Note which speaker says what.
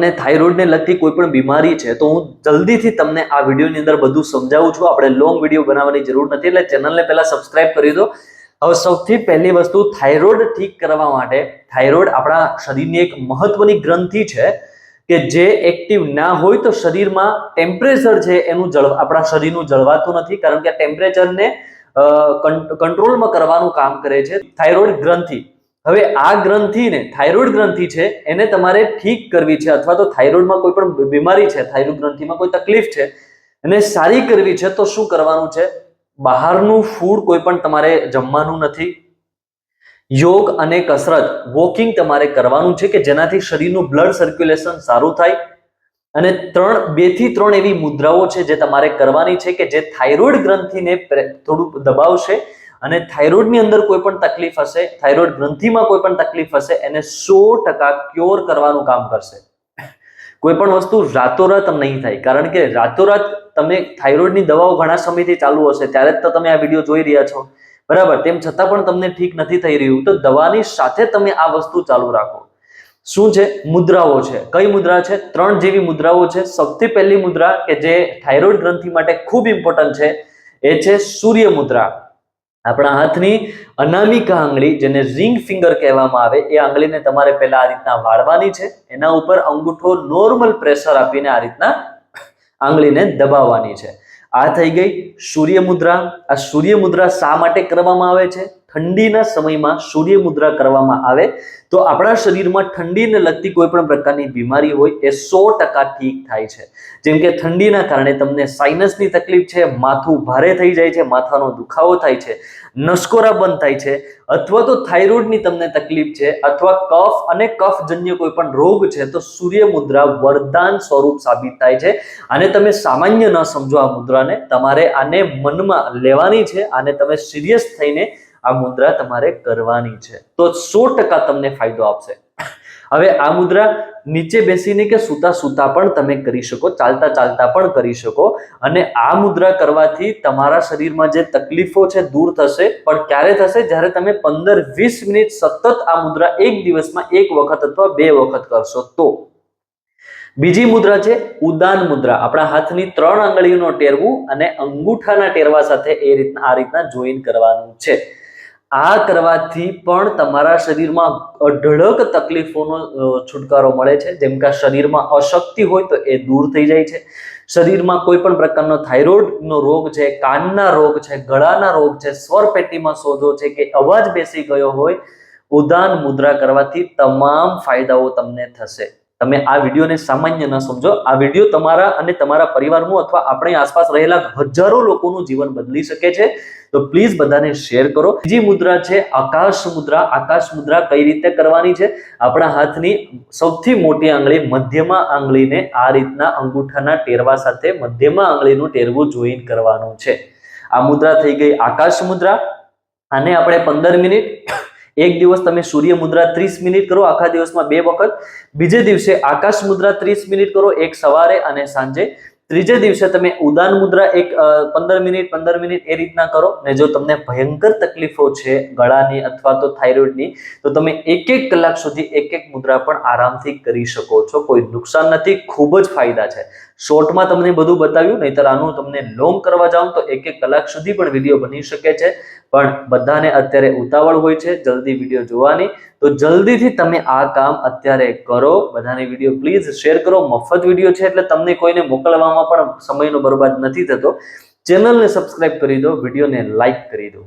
Speaker 1: તમને થાઇરોઇડને લગતી કોઈ પણ બીમારી છે, તો હું જલ્દીથી તમને આ વિડીયોની અંદર બધું સમજાવું છું. આપણે લોંગ વીડિયો બનાવવાની જરૂર નથી, એટલે ચેનલને પહેલાં સબસ્ક્રાઇબ કરી દો. હવે સૌથી પહેલી વસ્તુ, થાઇરોઇડ ઠીક કરવા માટે, થાઇરોઇડ આપણા શરીરની એક મહત્વની ગ્રંથિ છે કે જે એક્ટિવ ના હોય તો શરીરમાં ટેમ્પરેચર છે એનું જળ આપણા શરીરનું જળવાતું નથી, કારણ કે ટેમ્પરેચરને કંટ્રોલમાં કરવાનું કામ કરે છે. થાઇરોઇડ ગ્રંથિ હવે આ ગ્રંથિને થાઇરોઇડ ગ્રંથિ છે, એને તમારે ઠીક કરવી છે અથવા તો થાઇરોઇડમાં કોઈ પણ બીમારી છે થાઇરોઇડ ગ્રંથિમાં કોઈ તકલીફ છે, એને સારી કરવી છે, તો શું કરવાનું છે? બહારનું ફૂડ કોઈ પણ તમારે જમવાનું નથી. યોગ અને કસરત વોકિંગ તમારે કરવાનું છે કે જેનાથી શરીરનું બ્લડ સર્ક્યુલેશન સારું થાય. અને ત્રણ બેથી ત્રણ એવી મુદ્રાઓ છે જે તમારે કરવાની છે કે જે થાઇરોઇડ ગ્રંથિને થોડું દબાવશે. અને થાઇરોઇડની અંદર કોઈ પણ તકલીફ હશે થાઇરોઇડ ગ્રંથિમાં કોઈ પણ તકલીફ હશે, એને સો ટકા ક્યોર કરવાનું કામ કરશે. કોઈ પણ વસ્તુ રાતોરાત નહીં થાય, કારણ કે રાતોરાત તમે થાઇરોઇડની દવાઓ ઘણા સમયથી ચાલુ હશે, ત્યારે જ તો તમે આ વીડિયો જોઈ રહ્યા છો. બરાબર, તેમ છતાં પણ તમને ઠીક નથી થઈ રહ્યું, તો દવાની સાથે તમે આ વસ્તુ ચાલુ રાખો. શું છે? મુદ્રાઓ છે. કઈ મુદ્રા છે? ત્રણ જેવી મુદ્રાઓ છે. સૌથી પહેલી મુદ્રા કે જે થાઇરોઇડ ગ્રંથિ માટે ખૂબ ઇમ્પોર્ટન્ટ છે, એ છે સૂર્ય મુદ્રા. આપણા હાથની અનામિકા આંગળી, જેને રિંગ ફિંગર કહેવામાં આવે, એ આંગળીને તમારે પહેલા આ રીતના વાળવાની છે. એના ઉપર અંગૂઠો નોર્મલ પ્રેશર આપીને આ રીતના આંગળીને દબાવવાની છે. આ થઈ ગઈ સૂર્ય મુદ્રા આ સૂર્ય મુદ્રા શા માટે કરવામાં આવે છે? ઠંડીના સમયમાં સૂર્ય મુદ્રા કરવામાં આવે, તો આપણા શરીરમાં ઠંડીને લગતી કોઈ પણ પ્રકારની બીમારી હોય એ સો ટકા ઠીક થાય છે. જેમ કે ઠંડીના કારણે તમને સાઇનસની તકલીફ છે, માથું ભારે થઈ જાય છે, માથાનો દુખાવો થાય છે, નસકોરા બંધ થાય છે, અથવા તો થાઇરોઇડની તમને તકલીફ છે, અથવા કફ અને કફજન્ય કોઈ પણ રોગ છે, તો સૂર્ય મુદ્રા વરદાન સ્વરૂપ સાબિત થાય છે. અને તમે સામાન્ય ન સમજો આ મુદ્રાને, તમારે આને મનમાં લેવાની છે, આને તમે સિરિયસ થઈને આ મુદ્રા તમારે કરવાની છે. તો સો ટકા તમને ફાયદો આપશે. હવે આ મુદ્રા નીચે બેસીને કે સૂતા સૂતા પણ તમે કરી શકો, ચાલતા ચાલતા પણ કરી શકો. અને આ મુદ્રા કરવાથી તમારા શરીરમાં જે તકલીફો છે દૂર થશે, પણ ક્યારે થશે? જ્યારે તમે પંદર વીસ મિનિટ સતત આ મુદ્રા એક દિવસમાં એક વખત અથવા બે વખત કરશો તો. બીજી મુદ્રા છે ઉદાન મુદ્રા. આપણા હાથની ત્રણ આંગળીઓનો ટેરવું અને અંગૂઠાના ટેરવા સાથે એ રીતના, આ રીતના જોઈન કરવાનું છે. આ કરવાથી પણ તમારા શરીરમાં અઢળક તકલીફોનો છુટકારો મળે છે. જેમ કે શરીરમાં અશક્તિ હોય તો એ દૂર થઈ જાય છે. શરીરમાં કોઈ પણ પ્રકારનો થાઇરોઇડનો રોગ છે, કાનના રોગ છે, ગળાના રોગ છે, સ્વર પેટીમાં સોજો છે કે અવાજ બેસી ગયો હોય, ઉદાન મુદ્રા કરવાથી તમામ ફાયદાઓ તમને થશે. તમે આ વિડીયોને સામાન્ય ન સમજો. આ વીડિયો તમારા અને તમારા પરિવારનું અથવા આપણી આસપાસ રહેલા હજારો લોકોનું જીવન બદલી શકે છે. તો પ્લીઝ બધાને શેર કરો. બીજી મુદ્રા છે આકાશ મુદ્રા. આકાશ મુદ્રા કઈ રીતે કરવાની છે? આપણા હાથની સૌથી મોટી આંગળી મધ્યમાં આંગળીને આ રીતના અંગૂઠાના ટેરવા સાથે મધ્યમાં આંગળીનું ટેરવું જોઈન કરવાનું છે. આ મુદ્રા થઈ ગઈ આકાશ મુદ્રા. આને આપણે પંદર મિનિટ એક દિવસ તમે સૂર્ય મુદ્રા ત્રીસ મિનિટ કરો, આખા દિવસમાં બે વખત. બીજે દિવસે આકાશ મુદ્રા ત્રીસ મિનિટ કરો, એક સવારે અને સાંજે ત્રીજે દિવસે તમે ઉદાન મુદ્રા એક પંદર મિનિટ પંદર મિનિટ એ રીતના કરો ને જો તમને ભયંકર તકલીફો છે ગળાની અથવા તો થાઇરોઇડની, તો તમે એક એક કલાક સુધી એક એક મુદ્રા પણ આરામથી કરી શકો છો. કોઈ નુકસાન નથી, ખૂબ જ ફાયદા છે. શોર્ટમાં તમને બધું બતાવ્યું, નહીતર આનું તમને લોંગ કરવા જાઓ તો એક એક કલાક સુધી પણ વીડિયો બની શકે છે. પણ બધાને અત્યારે ઉતાવળ હોય છે, જલ્દી વીડિયો જોવાની. તો જલ્દીથી તમે આ કામ અત્યારે કરો. બધાને વીડિયો પ્લીઝ શેર કરો. મફત વીડિયો છે એટલે તમને કોઈને મોકલવામાં પણ સમયનો બરબાદ નથી થતો. ચેનલને સબસ્ક્રાઇબ કરી દો વિડીયોને લાઇક કરી દો.